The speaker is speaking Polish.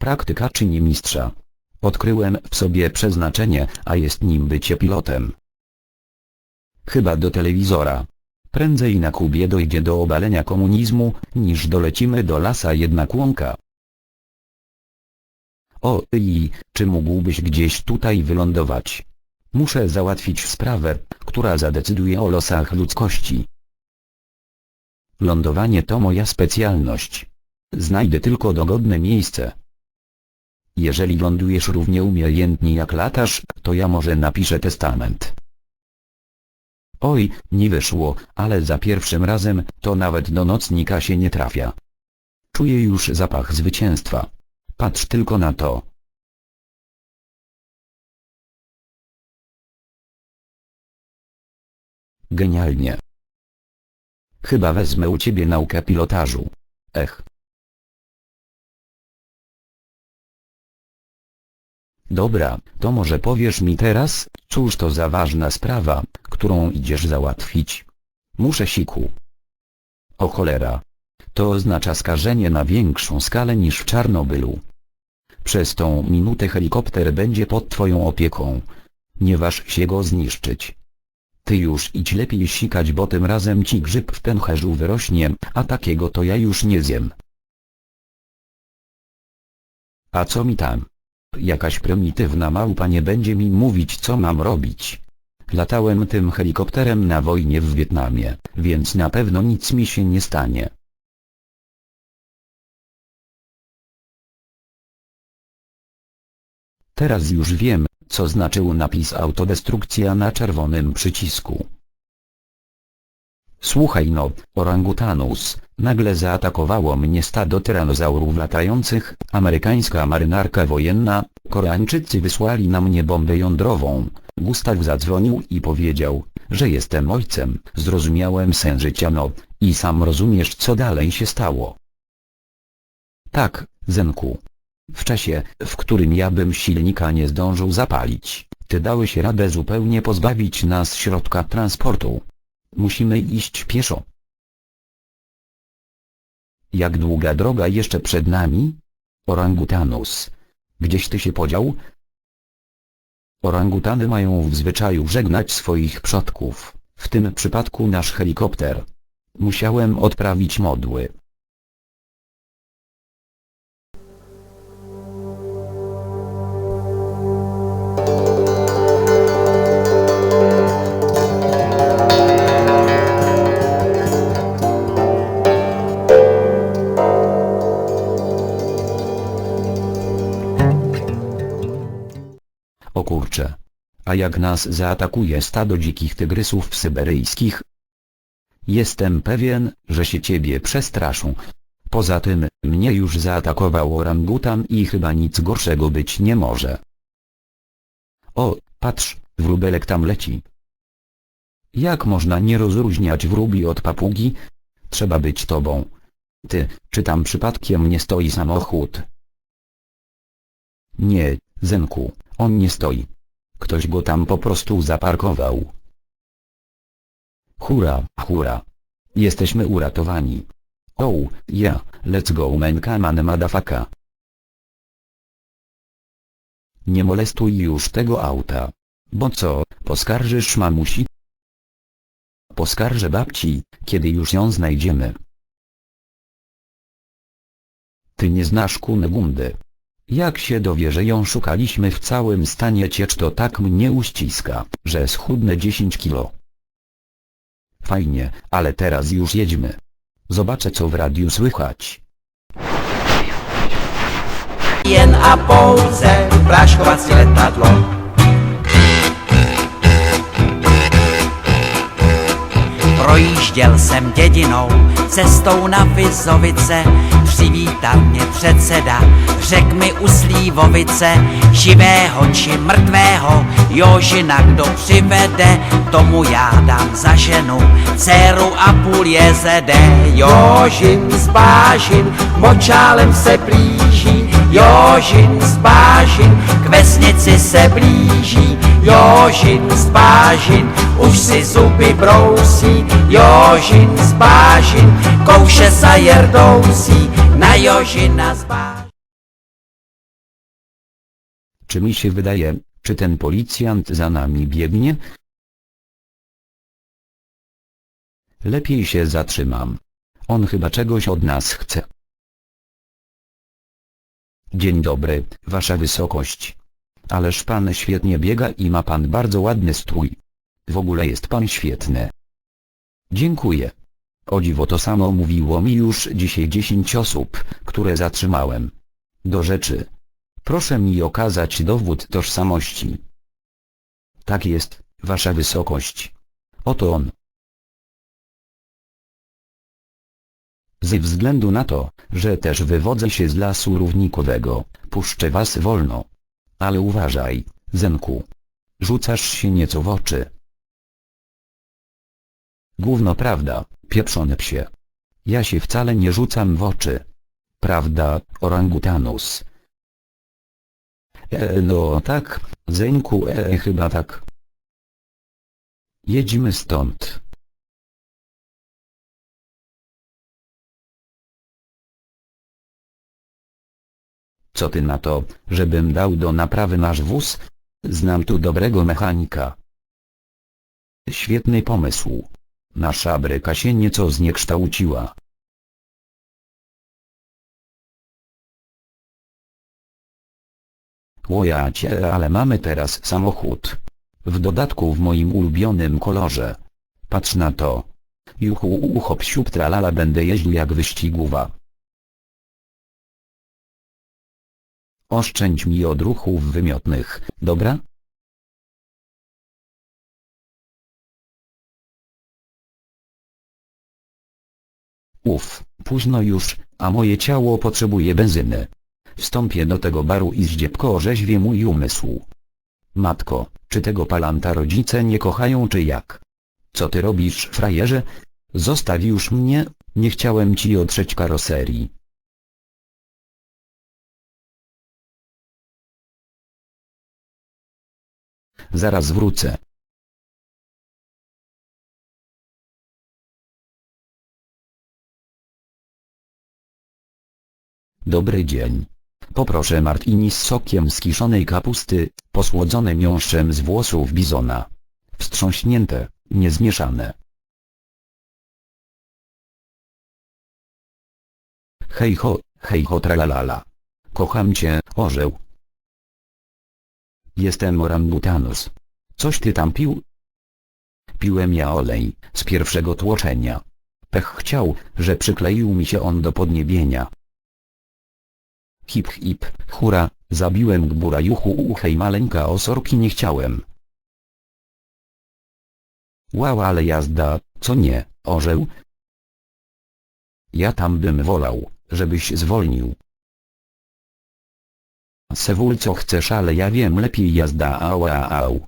Praktyka czyni mistrza. Odkryłem w sobie przeznaczenie, a jest nim bycie pilotem. Chyba do telewizora. Prędzej na Kubie dojdzie do obalenia komunizmu, niż dolecimy do lasa jednak łąka. O, i, czy mógłbyś gdzieś tutaj wylądować? Muszę załatwić sprawę, która zadecyduje o losach ludzkości. Lądowanie to moja specjalność. Znajdę tylko dogodne miejsce. Jeżeli lądujesz równie umiejętnie jak latasz, to ja może napiszę testament. Oj, nie wyszło, ale za pierwszym razem, to nawet do nocnika się nie trafia. Czuję już zapach zwycięstwa. Patrz tylko na to. Genialnie. Chyba wezmę u ciebie naukę pilotażu. Ech. Dobra, to może powiesz mi teraz, cóż to za ważna sprawa, którą idziesz załatwić. Muszę siku. O cholera. To oznacza skażenie na większą skalę niż w Czarnobylu. Przez tą minutę helikopter będzie pod twoją opieką. Nie waż się go zniszczyć. Ty już idź lepiej sikać, bo tym razem ci grzyb w pęcherzu wyrośnie, a takiego to ja już nie zjem. A co mi tam? Jakaś prymitywna małpa nie będzie mi mówić co mam robić. Latałem tym helikopterem na wojnie w Wietnamie, więc na pewno nic mi się nie stanie. Teraz już wiem, co znaczył napis autodestrukcja na czerwonym przycisku. Słuchaj no, orangutanus, nagle zaatakowało mnie stado tyranozaurów latających, amerykańska marynarka wojenna, Koreańczycy wysłali na mnie bombę jądrową. Gustaw zadzwonił i powiedział, że jestem ojcem, zrozumiałem sen życia no, i sam rozumiesz co dalej się stało. Tak, Zenku. W czasie, w którym ja bym silnika nie zdążył zapalić, ty dałeś radę zupełnie pozbawić nas środka transportu. Musimy iść pieszo. Jak długa droga jeszcze przed nami? Orangutanus. Gdzieś ty się podział? Orangutany mają w zwyczaju żegnać swoich przodków, w tym przypadku nasz helikopter. Musiałem odprawić modły. A jak nas zaatakuje stado dzikich tygrysów syberyjskich? Jestem pewien, że się ciebie przestraszą. Poza tym, mnie już zaatakował orangutan i chyba nic gorszego być nie może. O, patrz, wróbelek tam leci. Jak można nie rozróżniać wróbli od papugi? Trzeba być tobą. Ty, czy tam przypadkiem nie stoi samochód? Nie, Zenku, on nie stoi. Ktoś go tam po prostu zaparkował. Hura, hura. Jesteśmy uratowani. Oh, yeah, let's go man come on madafaka. Nie molestuj już tego auta. Bo co, poskarżysz mamusi? Poskarżę babci, kiedy już ją znajdziemy. Ty nie znasz Kunegundy. Jak się dowie, że ją szukaliśmy w całym stanie ciecz to tak mnie uściska, że schudnę 10 kilo. Fajnie, ale teraz już jedźmy. Zobaczę co w radiu słychać. jen a pouze. Projížděl jsem dědinou, cestou na Vizovice, přivítal mě předseda, řek mi u Slívovice, živého či mrtvého, Jožina kdo přivede, tomu já dám za ženu, dceru a půl jezede. Jožin z Bážin, močálem se blíží, Jožin z Bážin, k vesnici se blíží, Jožin z Bážin, už si zuby brousí, Jožin z Bážin, kouše sa jerdousí, na Jožina z Bážin. Czy mi się wydaje, czy ten policjant za nami biegnie? Lepiej się zatrzymam. On chyba czegoś od nas chce. Dzień dobry, wasza wysokość. Ależ pan świetnie biega i ma pan bardzo ładny strój. W ogóle jest pan świetny. Dziękuję. O dziwo to samo mówiło mi już dzisiaj 10 osób, które zatrzymałem. Do rzeczy. Proszę mi okazać dowód tożsamości. Tak jest, wasza wysokość. Oto on. Ze względu na to, że też wywodzę się z lasu równikowego, puszczę was wolno. Ale uważaj, Zenku. Rzucasz się nieco w oczy. Gówno prawda, pieprzony psie. Ja się wcale nie rzucam w oczy. Prawda, orangutanus? E, no tak, Zenku, e, chyba tak. Jedźmy stąd. Co ty na to, żebym dał do naprawy nasz wóz? Znam tu dobrego mechanika. Świetny pomysł. Nasza bryka się nieco zniekształciła. Łojacie, ale mamy teraz samochód. W dodatku w moim ulubionym kolorze. Patrz na to. Juchu uchop siup tralala będę jeździł jak wyścigówa. Oszczędź mi odruchów wymiotnych, dobra? Uf, późno już, a moje ciało potrzebuje benzyny. Wstąpię do tego baru i zdziebko orzeźwie mój umysł. Matko, czy tego palanta rodzice nie kochają czy jak? Co ty robisz frajerze? Zostaw już mnie, nie chciałem ci otrzeć karoserii. Zaraz wrócę. Dobry dzień. Poproszę martini z sokiem z kiszonej kapusty, posłodzone miąższem z włosów bizona. Wstrząśnięte, niezmieszane. Hej ho, hej ho tralalala. Kocham cię, orzeł. Jestem orangutanus. Coś ty tam pił? Piłem ja olej, z pierwszego tłoczenia. Pech chciał, że przykleił mi się on do podniebienia. Hip hip, hura, zabiłem gbura juchu uchej maleńka osorki nie chciałem. Wow ale jazda, co nie, orzeł? Ja tam bym wolał, żebyś zwolnił. Sewul co chcesz ale ja wiem lepiej jazda au au au.